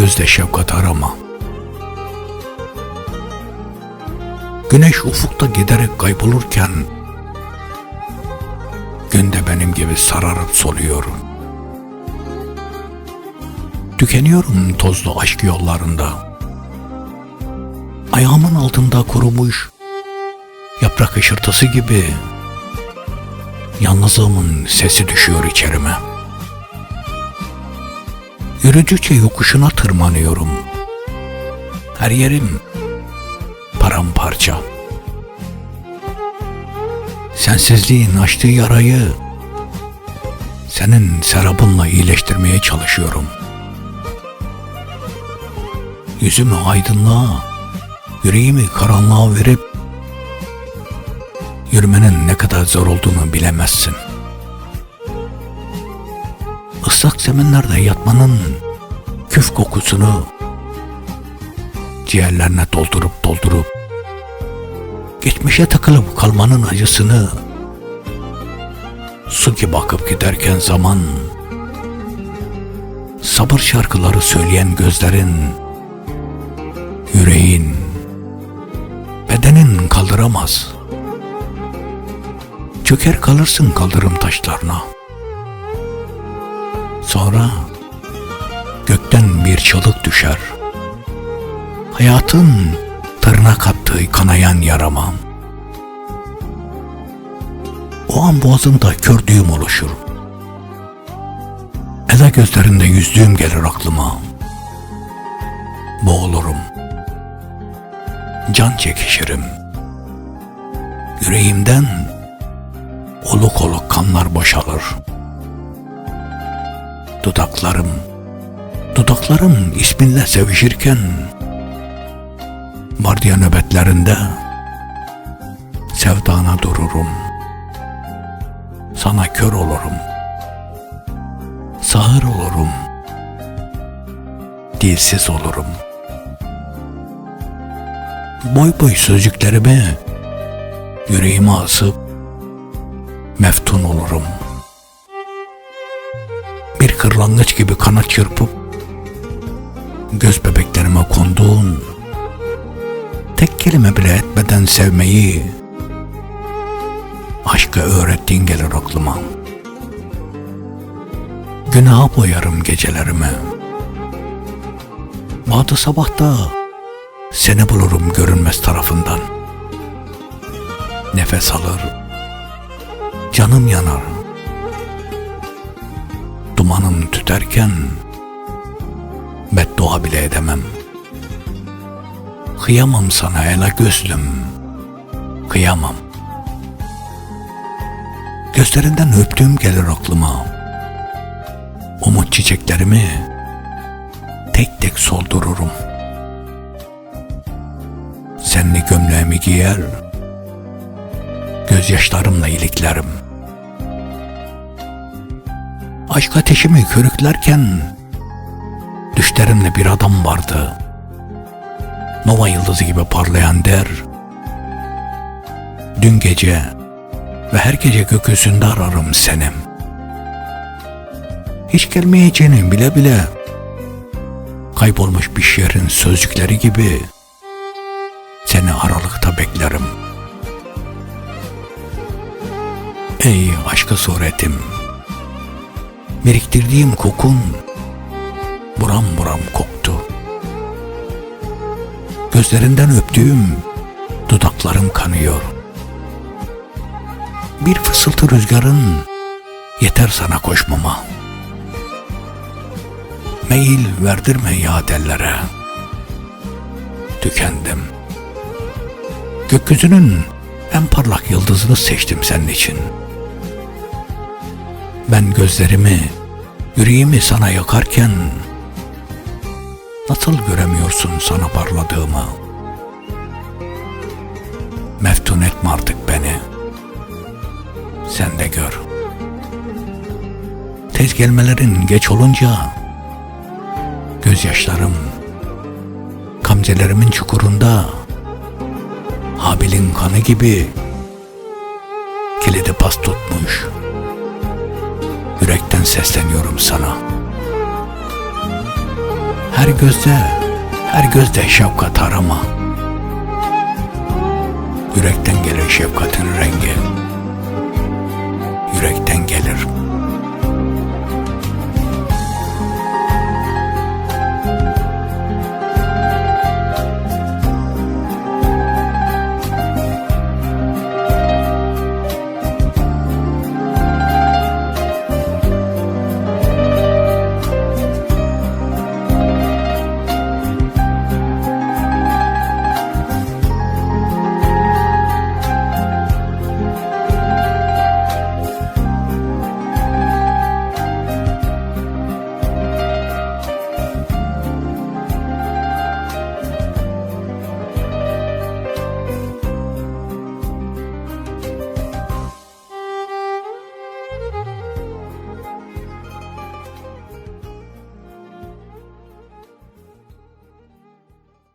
Her gözde şefkat arama. Güneş ufukta giderek kaybolurken gün de benim gibi sararıp soluyor. Tükeniyorum tozlu aşk yollarında. Ayağımın altında kurumuş yaprak ışırtısı gibi yalnızlığımın sesi düşüyor içerime. Yürüdükçe yokuşuna tırmanıyorum. Her yerim paramparça. Sensizliğin açtığı yarayı senin serabınla iyileştirmeye çalışıyorum. Yüzümü aydınlığa, yüreğimi karanlığa verip yürümenin ne kadar zor olduğunu bilemezsin. Islak zeminlerde yatmanın küf kokusunu ciğerlerine doldurup doldurup geçmişe takılıp kalmanın acısını su gibi akıp giderken zaman sabır şarkıları söyleyen gözlerin yüreğin bedenin kaldıramaz. Çöker kalırsın kaldırım taşlarına sonra gökten bir çalık düşer hayatın tırnak attığı kanayan yarama. O an boğazımda kördüğüm oluşur. Eda gözlerinde yüzdüğüm gelir aklıma. Boğulurum. Can çekişirim. Yüreğimden oluk oluk kanlar boşalır. Dudaklarım, dudaklarım isminle sevişirken vardiya nöbetlerinde sevdana dururum. Sana kör olurum. Sağır olurum. Dilsiz olurum. Boy boy sözcüklerimi yüreğime asıp meftun olurum. Bir kırlangıç gibi kanat çırpıp göz bebeklerime konduğun tek kelime bile etmeden sevmeyi aşkı öğrettiğin gelir aklıma. Günaha boyarım gecelerimi. Badı sabahta seni bulurum görünmez tarafından. Nefes alır, canım yanar. Dumanım tüterken beddua bile edemem.'' Kıyamam sana ela gözlüm. Kıyamam. Gözlerinden öptüğüm gelir aklıma. Umut çiçeklerimi tek tek soldururum. Senli gömleğimi giyer, gözyaşlarımla iliklerim. Aşk ateşimi körüklerken düşlerimle bir adam vardı.'' nova yıldızı gibi parlayan der. Dün gece ve her gece gökyüzünde ararım senim. Hiç gelmeyeceğini bile bile kaybolmuş bir şehrin sözcükleri gibi seni aralıkta beklerim. Ey aşkı suretim, biriktirdiğim kokun buram buram koktu. Gözlerinden öptüğüm dudaklarım kanıyor. Bir fısıltı rüzgarın yeter sana koşmama. Meyil verdirme ya dellere. Tükendim. Gökyüzünün en parlak yıldızını seçtim senin için. Ben gözlerimi, yüreğimi sana yakarken Nasıl göremiyorsun sana parladığımı? Meftun etme artık beni. Sen de gör. Tez gelmelerin geç olunca gözyaşlarım kamcelerimin çukurunda Habil'in kanı gibi kilidi pas tutmuş yürekten sesleniyorum sana. Her gözde, her gözde şefkat arama. Yürekten gelir şefkatin rengi. Yürekten gelir